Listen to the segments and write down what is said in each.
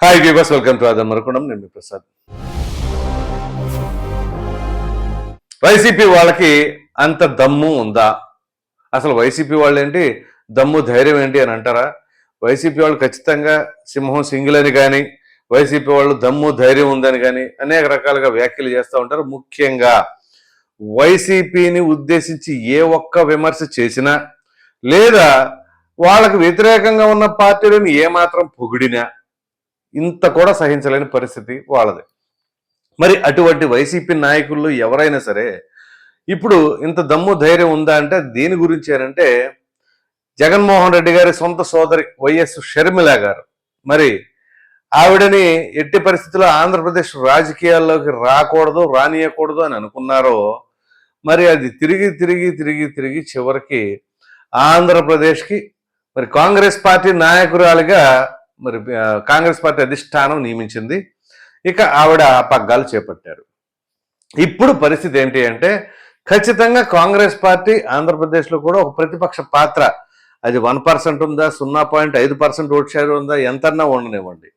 Hi viewers welcome to ఆదర్ మరకుణం నేను ప్రసాద్ వైసీపీ వాళ్ళకి అంత దమ్ము ఉందా? అసలు వైసీపీ వాళ్ళు ఏంటి దమ్ము ధైర్యం ఏంటి అని అంటారా? వైసీపీ వాళ్ళు ఖచ్చితంగా సింహం సింగిల్ అని కానీ వైసీపీ వాళ్ళు దమ్ము ధైర్యం ఉందని కానీ అనేక రకాలుగా వ్యాఖ్యలు చేస్తూ ఉంటారు. ముఖ్యంగా వైసీపీని ఉద్దేశించి ఏ ఒక్క విమర్శ చేసినా లేదా వాళ్ళకు వ్యతిరేకంగా ఉన్న పార్టీలను ఏమాత్రం పొగిడినా ఇంత కూడా సహించలేని పరిస్థితి వాళ్ళది. మరి అటువంటి వైసీపీ నాయకుల్లో ఎవరైనా సరే ఇప్పుడు ఇంత దమ్ము ధైర్యం ఉందా అంటే దేని గురించి అంటే జగన్మోహన్ రెడ్డి గారి సొంత సోదరి వైఎస్ షర్మిల గారు. మరి ఆవిడని ఎట్టి పరిస్థితుల్లో ఆంధ్రప్రదేశ్ రాజకీయాల్లోకి రాకూడదు రానియకూడదు అని అనుకున్నారో మరి అది తిరిగి తిరిగి తిరిగి తిరిగి చివరికి ఆంధ్రప్రదేశ్కి మరి కాంగ్రెస్ పార్టీ నాయకురాలిగా మరి కాంగ్రెస్ పార్టీ అధిష్టానం నియమించింది. ఇక ఆవిడ ఆ పగ్గాలు చేపట్టారు. ఇప్పుడు పరిస్థితి ఏంటి అంటే ఖచ్చితంగా కాంగ్రెస్ పార్టీ ఆంధ్రప్రదేశ్లో కూడా ఒక ప్రతిపక్ష పాత్ర. అది వన్ పర్సెంట్ ఉందా సున్నా పాయింట్ ఐదు పర్సెంట్ ఓట్ షేర్ ఉందా ఎంతన్నా ఉండనివ్వండి.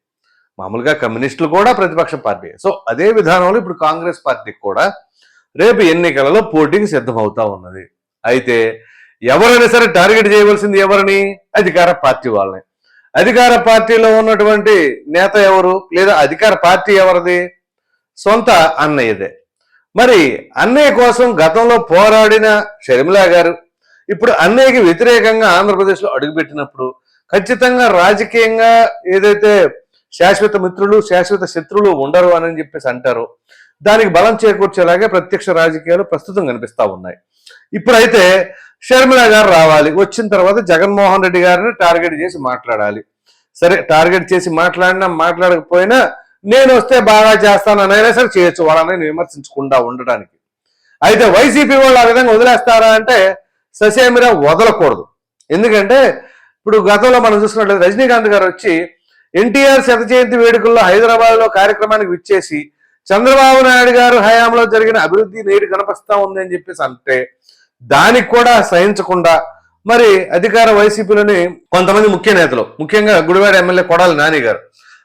మామూలుగా కమ్యూనిస్టులు కూడా ప్రతిపక్ష పార్టీ. సో అదే విధానంలో ఇప్పుడు కాంగ్రెస్ పార్టీకి కూడా రేపు ఎన్నికలలో పోటీకి సిద్ధమవుతా ఉన్నది. అయితే ఎవరైనా సరే టార్గెట్ చేయవలసింది ఎవరిని? అధికార పార్టీ వాళ్ళని. అధికార పార్టీలో ఉన్నటువంటి నేత ఎవరు? లేదా అధికార పార్టీ ఎవరిది? సొంత అన్నయ్యదే. మరి అన్నయ్య కోసం గతంలో పోరాడిన షర్మిలా గారు ఇప్పుడు అన్నయ్యకి వ్యతిరేకంగా ఆంధ్రప్రదేశ్లో అడుగుపెట్టినప్పుడు ఖచ్చితంగా రాజకీయంగా ఏదైతే శాశ్వత మిత్రులు శాశ్వత శత్రువులు ఉండరు అని చెప్పేసి అంటారు. దానికి బలం చేకూర్చేలాగే ప్రత్యక్ష రాజకీయాలు ప్రస్తుతం కనిపిస్తా ఉన్నాయి. ఇప్పుడైతే షర్మిల గారు రావాలి. వచ్చిన తర్వాత జగన్మోహన్ రెడ్డి గారిని టార్గెట్ చేసి మాట్లాడాలి. సరే టార్గెట్ చేసి మాట్లాడినా మాట్లాడకపోయినా నేను వస్తే బాగా చేస్తాను అనైనా సరే చేయొచ్చు వాళ్ళని విమర్శించకుండా ఉండడానికి. అయితే వైసీపీ వాళ్ళు ఆ విధంగా వదిలేస్తారా అంటే ససేమిరా వదలకూడదు. ఎందుకంటే ఇప్పుడు గతంలో మనం చూసుకున్నట్లయితే రజనీకాంత్ గారు వచ్చి ఎన్టీఆర్ శత జయంతి వేడుకల్లో హైదరాబాద్లో కార్యక్రమానికి విచ్చేసి చంద్రబాబు నాయుడు గారు హయాంలో జరిగిన అభివృద్ధి నేడు కనపస్తా ఉంది అని చెప్పేసి అంటే దానికి కూడా సహించకుండా మరి అధికార వైసీపీలోని కొంతమంది ముఖ్య నేతలు ముఖ్యంగా గుడివాడ ఎమ్మెల్యే కొడాలి నాని గారు.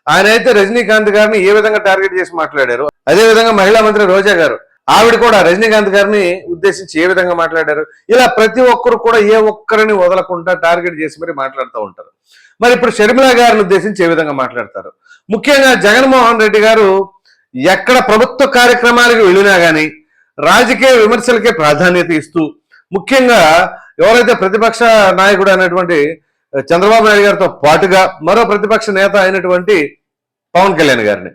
ఆయన అయితే రజనీకాంత్ గారిని ఏ విధంగా టార్గెట్ చేసి మాట్లాడారు? అదే విధంగా మహిళా మంత్రి రోజా గారు ఆవిడ కూడా రజనీకాంత్ గారిని ఉద్దేశించి ఏ విధంగా మాట్లాడారు? ఇలా ప్రతి ఒక్కరు కూడా ఏ ఒక్కరిని వదలకుండా టార్గెట్ చేసి మరి మాట్లాడుతూ ఉంటారు. మరి ఇప్పుడు షర్మిల గారిని ఉద్దేశించి ఏ విధంగా మాట్లాడతారు? ముఖ్యంగా జగన్మోహన్ రెడ్డి గారు ఎక్కడ ప్రభుత్వ కార్యక్రమాలకు వెళ్ళినా కానీ రాజకీయ విమర్శలకే ప్రాధాన్యత ఇస్తూ ముఖ్యంగా ఎవరైతే ప్రతిపక్ష నాయకుడు అయినటువంటి చంద్రబాబు నాయుడు గారితో పాటుగా మరో ప్రతిపక్ష నేత అయినటువంటి పవన్ కళ్యాణ్ గారిని.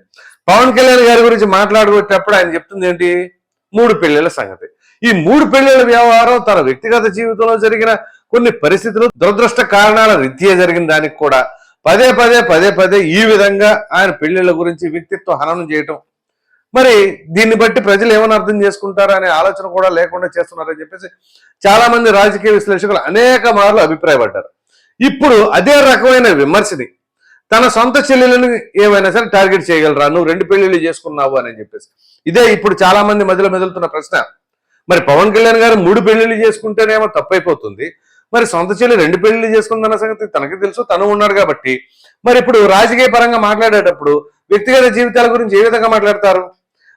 పవన్ కళ్యాణ్ గారి గురించి మాట్లాడుకునేటప్పుడు ఆయన చెప్తుంది ఏంటి? మూడు పెళ్ళిళ్ళ సంగతి. ఈ మూడు పెళ్ళిళ్ళ వ్యవహారం తన వ్యక్తిగత జీవితంలో జరిగిన కొన్ని పరిస్థితులు దురదృష్ట కారణాల రీత్యా జరిగిన దానికి కూడా పదే పదే పదే పదే ఈ విధంగా ఆయన పెళ్ళిళ్ళ గురించి వ్యక్తిత్వ హననం చేయటం. మరి దీన్ని బట్టి ప్రజలు ఏమని అర్థం చేసుకుంటారా అనే ఆలోచన కూడా లేకుండా చేస్తున్నారని చెప్పేసి చాలా మంది రాజకీయ విశ్లేషకులు అనేక మార్లు అభిప్రాయపడ్డారు. ఇప్పుడు అదే రకమైన విమర్శని తన సొంత చెల్లెలను ఏమైనా సరే టార్గెట్ చేయగలరా? నువ్వు రెండు పెళ్ళిళ్ళు చేసుకున్నావు అని చెప్పేసి. ఇదే ఇప్పుడు చాలా మంది మధ్యలో మెదులుతున్న ప్రశ్న. మరి పవన్ కళ్యాణ్ గారు మూడు పెళ్ళిళ్ళు చేసుకుంటేనేమో తప్పైపోతుంది. మరి సొంత చెల్లి రెండు పెళ్ళిళ్ళు చేసుకుందన్న సంగతి తనకి తెలుసు తను ఉన్నాడు కాబట్టి. మరి ఇప్పుడు రాజకీయ పరంగా మాట్లాడేటప్పుడు వ్యక్తిగత జీవితాల గురించి ఏ విధంగా మాట్లాడతారు?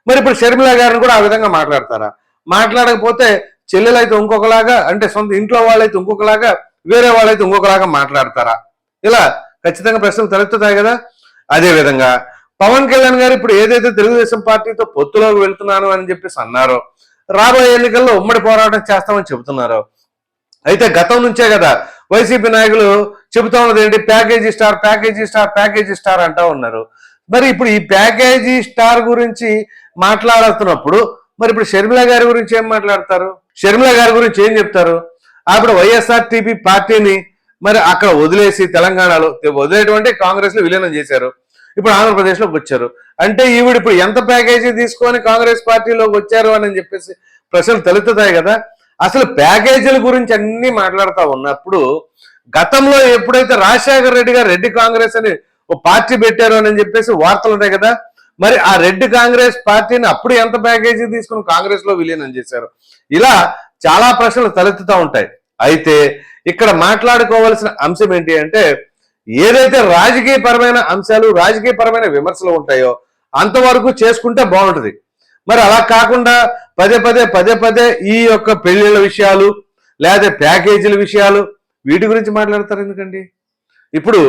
మరి ఇప్పుడు షర్మిల గారిని కూడా ఆ విధంగా మాట్లాడతారా? మాట్లాడకపోతే చెల్లెలు అయితే ఇంకొకలాగా అంటే సొంత ఇంట్లో వాళ్ళైతే ఇంకొకలాగా వేరే వాళ్ళైతే ఇంకొకలాగా మాట్లాడతారా? ఇలా ఖచ్చితంగా ప్రశ్నలు తలెత్తుతాయి కదా? అదేవిధంగా పవన్ కళ్యాణ్ గారు ఇప్పుడు ఏదైతే తెలుగుదేశం పార్టీతో పొత్తులోకి వెళ్తున్నాను అని చెప్పేసి అన్నారో రాబోయే ఎన్నికల్లో ఉమ్మడి పోరాటం చేస్తామని చెబుతున్నారో. అయితే గతం నుంచే కదా వైసీపీ నాయకులు చెబుతా ఉన్నది ఏంటి? Package star package star package star అంటా ఉన్నారు. మరి ఇప్పుడు ఈ ప్యాకేజీ స్టార్ గురించి మాట్లాడుతున్నప్పుడు మరి ఇప్పుడు షర్మిల గారి గురించి ఏం మాట్లాడతారు? షర్మిల గారి గురించి ఏం చెప్తారు? అప్పుడు వైఎస్ఆర్ టీపీ పార్టీని మరి అక్కడ వదిలేసి తెలంగాణలో వదిలేటువంటి కాంగ్రెస్లో విలీనం చేశారు. ఇప్పుడు ఆంధ్రప్రదేశ్లోకి వచ్చారు. అంటే ఈవిడ ఇప్పుడు ఎంత ప్యాకేజీ తీసుకొని కాంగ్రెస్ పార్టీలోకి వచ్చారు అని చెప్పేసి ప్రశ్నలు తలెత్తుతాయి కదా. అసలు ప్యాకేజీల గురించి అన్ని మాట్లాడుతూ ఉన్నప్పుడు గతంలో ఎప్పుడైతే రాజశేఖర రెడ్డి గారు రెడ్డి కాంగ్రెస్ అని ఓ పార్టీ పెట్టారు అని చెప్పేసి వార్తలు ఉన్నాయి కదా మరి ఆ రెడ్డి కాంగ్రెస్ పార్టీని అప్పుడు ఎంత ప్యాకేజీ తీసుకుని కాంగ్రెస్లో విలీనం చేశారు? ఇలా చాలా ప్రశ్నలు తలెత్తుతూ ఉంటాయి. అయితే ఇక్కడ మాట్లాడుకోవాల్సిన అంశం ఏంటి అంటే ఏదైతే రాజకీయపరమైన అంశాలు రాజకీయపరమైన విమర్శలు ఉంటాయో అంతవరకు చేసుకుంటే బాగుంటుంది. మరి అలా కాకుండా పదే పదే పదే పదే ఈ యొక్క పెళ్ళిళ్ళ విషయాలు లేదా ప్యాకేజీల విషయాలు వీటి గురించి మాట్లాడతారు ఎందుకండి? ఇప్పుడు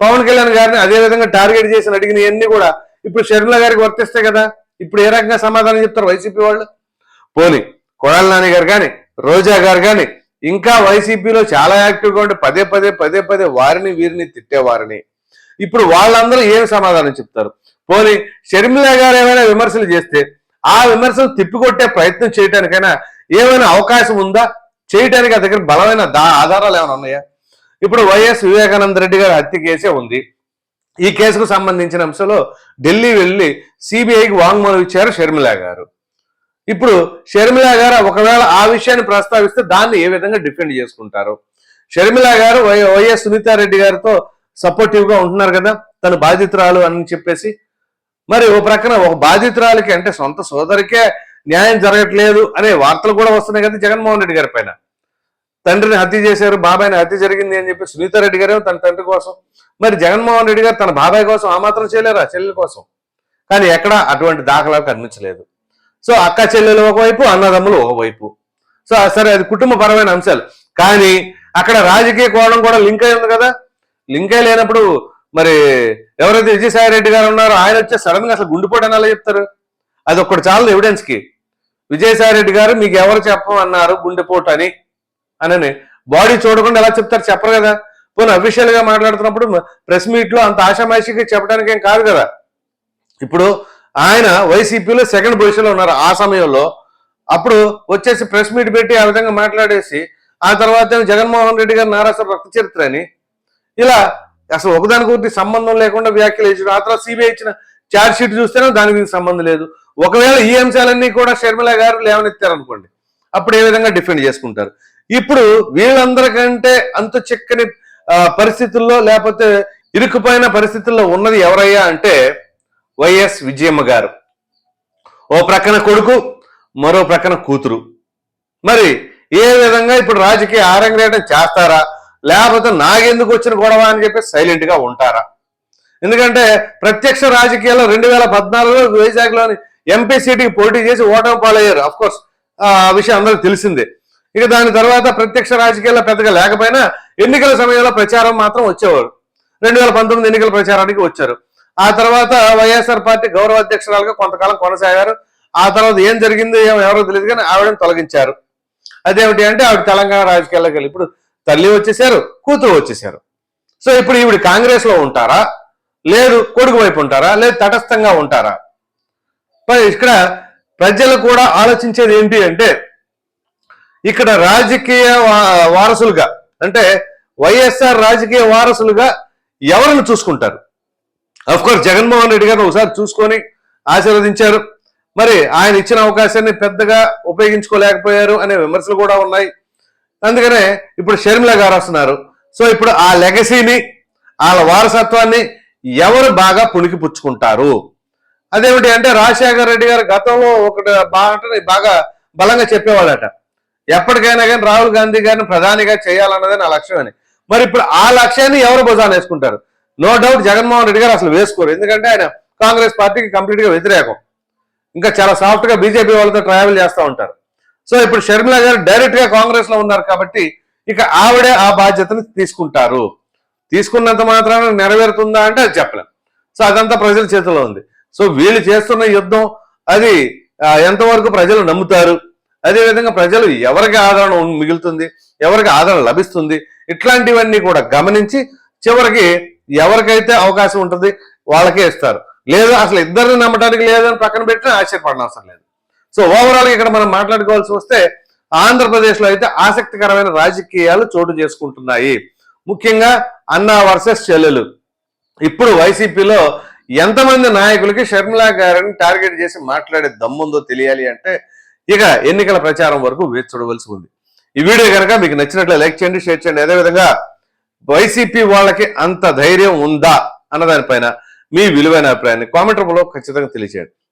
పవన్ కళ్యాణ్ గారిని అదే విధంగా టార్గెట్ చేసి అడిగినవన్నీ కూడా ఇప్పుడు షర్మిల గారికి వర్తిస్తాయి కదా. ఇప్పుడు ఏ రకంగా సమాధానం చెప్తారు వైసీపీ వాళ్ళు? పోని కొడాల నాని గారు కానీ రోజా గారు కానీ ఇంకా వైసీపీలో చాలా యాక్టివ్గా ఉండి పదే పదే పదే పదే వారిని వీరిని తిట్టేవారిని. ఇప్పుడు వాళ్ళందరూ ఏం సమాధానం చెప్తారు? పోని షర్మిల గారు ఏమైనా విమర్శలు చేస్తే ఆ విమర్శలు తిప్పికొట్టే ప్రయత్నం చేయడానికైనా ఏమైనా అవకాశం ఉందా? చేయడానికి ఆ దగ్గర బలమైన దా ఆధారాలు ఏమైనా ఉన్నాయా? ఇప్పుడు వైఎస్ వివేకానంద రెడ్డి గారి హత్య కేసే ఉంది. ఈ కేసుకు సంబంధించిన అంశంలో ఢిల్లీ వెళ్ళి సిబిఐకి వాంగ్మూలం ఇచ్చారు షర్మిల గారు. ఇప్పుడు షర్మిల గారు ఒకవేళ ఆ విషయాన్ని ప్రస్తావిస్తే దాన్ని ఏ విధంగా డిఫెండ్ చేసుకుంటారు? షర్మిల గారు వై వైఎస్ సునీతారెడ్డి గారితో సపోర్టివ్గా ఉంటున్నారు కదా? తను బాధితురాలు అని చెప్పేసి మరి ఓ ప్రక్కన ఒక బాధితురాలకి అంటే సొంత సోదరికే న్యాయం జరగట్లేదు అనే వార్తలు కూడా వస్తున్నాయి కదా జగన్మోహన్ రెడ్డి గారి పైన. తండ్రిని హత్య చేశారు బాబాయ్ని హత్య జరిగింది అని చెప్పి సునీతారెడ్డి గారు తన తండ్రి కోసం. మరి జగన్మోహన్ రెడ్డి గారు తన బాబాయ్ కోసం ఆ మాత్రం చేయలేరా? చెల్లెల కోసం. కానీ ఎక్కడా అటువంటి దాఖలాలు కనిపించలేదు. సో అక్క చెల్లెలు ఒకవైపు అన్నదమ్ములు ఒకవైపు. సో సరే అది కుటుంబపరమైన అంశాలు. కానీ అక్కడ రాజకీయ కోణం కూడా లింక్ అయి ఉంది కదా. లింక్ అయి లేనప్పుడు మరి ఎవరైతే విజయసాయి రెడ్డి గారు ఉన్నారో ఆయన వచ్చే సడన్గా అసలు గుండెపోటు అని చెప్తారు? అది ఒక్కటి చాలు ఎవిడెన్స్కి. విజయసాయి రెడ్డి గారు మీకు ఎవరు చెప్పమన్నారు గుండెపోటు అని. అని బాడీ చూడకుండా ఎలా చెప్తారు చెప్పరు కదా. పోనీ అఫీషియల్గా మాట్లాడుతున్నప్పుడు ప్రెస్ మీట్లో అంత ఆశామాషికి చెప్పడానికి ఏం కాదు కదా. ఇప్పుడు ఆయన వైసీపీలో సెకండ్ పొజిషన్లో ఉన్నారు ఆ సమయంలో. అప్పుడు వచ్చేసి ప్రెస్ మీట్ పెట్టి ఆ విధంగా మాట్లాడేసి ఆ తర్వాత జగన్మోహన్ రెడ్డి గారు నారాసర రక్త చరిత్ర అని. ఇలా అసలు ఒకదానికి ఒకటి సంబంధం లేకుండా వ్యాఖ్యలు ఇచ్చిన ఆ తర్వాత సిబిఐ ఇచ్చిన ఛార్జ్ షీట్ చూస్తేనే దానికి దీనికి సంబంధం లేదు. ఒకవేళ ఈ అంశాలన్నీ కూడా షర్మిల గారు లేవనెత్తారనుకోండి అప్పుడు ఏ విధంగా డిఫెండ్ చేసుకుంటారు? ఇప్పుడు వీళ్ళందరికంటే అంత చిక్కని పరిస్థితుల్లో లేకపోతే ఇరుక్కుపోయిన పరిస్థితుల్లో ఉన్నది ఎవరయ్యా అంటే వైఎస్ విజయమ్మ గారు. ఓ ప్రక్కన కొడుకు మరో ప్రక్కన కూతురు. మరి ఏ విధంగా ఇప్పుడు రాజకీయ ఆరంగేటం చేస్తారా? లేకపోతే నాకెందుకు వచ్చిన గొడవ అని చెప్పి సైలెంట్గా ఉంటారా? ఎందుకంటే ప్రత్యక్ష రాజకీయాల్లో రెండు వేల పద్నాలుగులో వైజాగ్లోని ఎంపీ సీటుకి పోటీ చేసి ఓటమి పాలయ్యారు. అఫ్కోర్స్ ఆ విషయం అందరికి తెలిసిందే. ఇక దాని తర్వాత ప్రత్యక్ష రాజకీయాల్లో పెద్దగా లేకపోయినా ఎన్నికల సమయంలో ప్రచారం మాత్రం వచ్చేవారు. రెండు వేల పంతొమ్మిది ఎన్నికల ప్రచారానికి వచ్చారు. ఆ తర్వాత వైఎస్ఆర్ పార్టీ గౌరవ అధ్యక్షురాలుగా కొంతకాలం కొనసాగారు. ఆ తర్వాత ఏం జరిగింది ఏమో ఎవరో తెలియదు కానీ ఆవిడని తొలగించారు. అదేమిటి అంటే ఆవిడ తెలంగాణ రాజకీయాల్లోకి వెళ్ళి ఇప్పుడు తల్లి వచ్చేసారు కూతురు వచ్చేసారు. సో ఇప్పుడు ఈవిడ కాంగ్రెస్లో ఉంటారా? లేదు కొడుకు వైపు ఉంటారా? లేదు తటస్థంగా ఉంటారా? మరి ఇక్కడ ప్రజలు కూడా ఆలోచించేది ఏంటి అంటే ఇక్కడ రాజకీయ వా- వారసులుగా అంటే వైఎస్ఆర్ రాజకీయ వారసులుగా ఎవరిని చూసుకుంటారు? అఫ్కోర్స్ జగన్మోహన్ రెడ్డి గారిని ఒకసారి చూసుకొని ఆశీర్వదించారు. మరి ఆయన ఇచ్చిన అవకాశాన్ని పెద్దగా ఉపయోగించుకోలేకపోయారు అనే విమర్శలు కూడా ఉన్నాయి. అందుకనే ఇప్పుడు షర్మిల గారు వస్తున్నారు. సో ఇప్పుడు ఆ లెగసీని వాళ్ళ వారసత్వాన్ని ఎవరు బాగా పుణికి పుచ్చుకుంటారు అదేమిటి అంటే రాజశేఖర రెడ్డి గారు గతంలో ఒకటి బాగా బాగా బలంగా చెప్పేవాళ్ళట. ఎప్పటికైనా కానీ రాహుల్ గాంధీ గారిని ప్రధానిగా చేయాలన్నదే నా లక్ష్యం అని. మరి ఇప్పుడు ఆ లక్ష్యాన్ని ఎవరు భుజాన్ని వేసుకుంటారు? నో డౌట్ జగన్మోహన్ రెడ్డి గారు అసలు వేసుకోరు. ఎందుకంటే ఆయన కాంగ్రెస్ పార్టీకి కంప్లీట్గా వ్యతిరేకం. ఇంకా చాలా సాఫ్ట్గా బీజేపీ వాళ్ళతో ట్రావెల్ చేస్తూ ఉంటారు. సో ఇప్పుడు షర్మిల గారు డైరెక్ట్గా కాంగ్రెస్లో ఉన్నారు కాబట్టి ఇక ఆవిడే ఆ బాధ్యతను తీసుకుంటారు. తీసుకున్నంత మాత్రాన నెరవేరుతుందా అంటే అది చెప్పలేం. సో అదంతా ప్రజల చేతిలో ఉంది. సో వీళ్ళు చేస్తున్న యుద్ధం అది ఎంతవరకు ప్రజలు నమ్ముతారు? అదేవిధంగా ప్రజలు ఎవరికి ఆదరణ మిగులుతుంది? ఎవరికి ఆదరణ లభిస్తుంది? ఇట్లాంటివన్నీ కూడా గమనించి చివరికి ఎవరికైతే అవకాశం ఉంటుంది వాళ్ళకే ఇస్తారు. లేదు అసలు ఇద్దరిని నమ్మటానికి లేదని పక్కన పెట్టినా ఆశ్చర్యపడిన లేదు. సో ఓవరాల్ ఇక్కడ మనం మాట్లాడుకోవాల్సి వస్తే ఆంధ్రప్రదేశ్లో అయితే ఆసక్తికరమైన రాజకీయాలు చోటు చేసుకుంటున్నాయి. ముఖ్యంగా అన్నా వర్సెస్ చెల్లెలు. ఇప్పుడు వైసీపీలో ఎంతమంది నాయకులకి షర్మిలా గారిని టార్గెట్ చేసి మాట్లాడే దమ్ముందో తెలియాలి అంటే ఇక ఎన్నికల ప్రచారం వరకు వేచి చూడవలసి ఉంది. ఈ వీడియో కనుక మీకు నచ్చినట్లు లైక్ చేయండి షేర్ చేయండి. అదేవిధంగా వైసీపీ వాళ్ళకి అంత ధైర్యం ఉందా అన్న దానిపైన మీ విలువైన అభిప్రాయాన్ని కామెంట్ రూపంలో ఖచ్చితంగా తెలియచేయండి.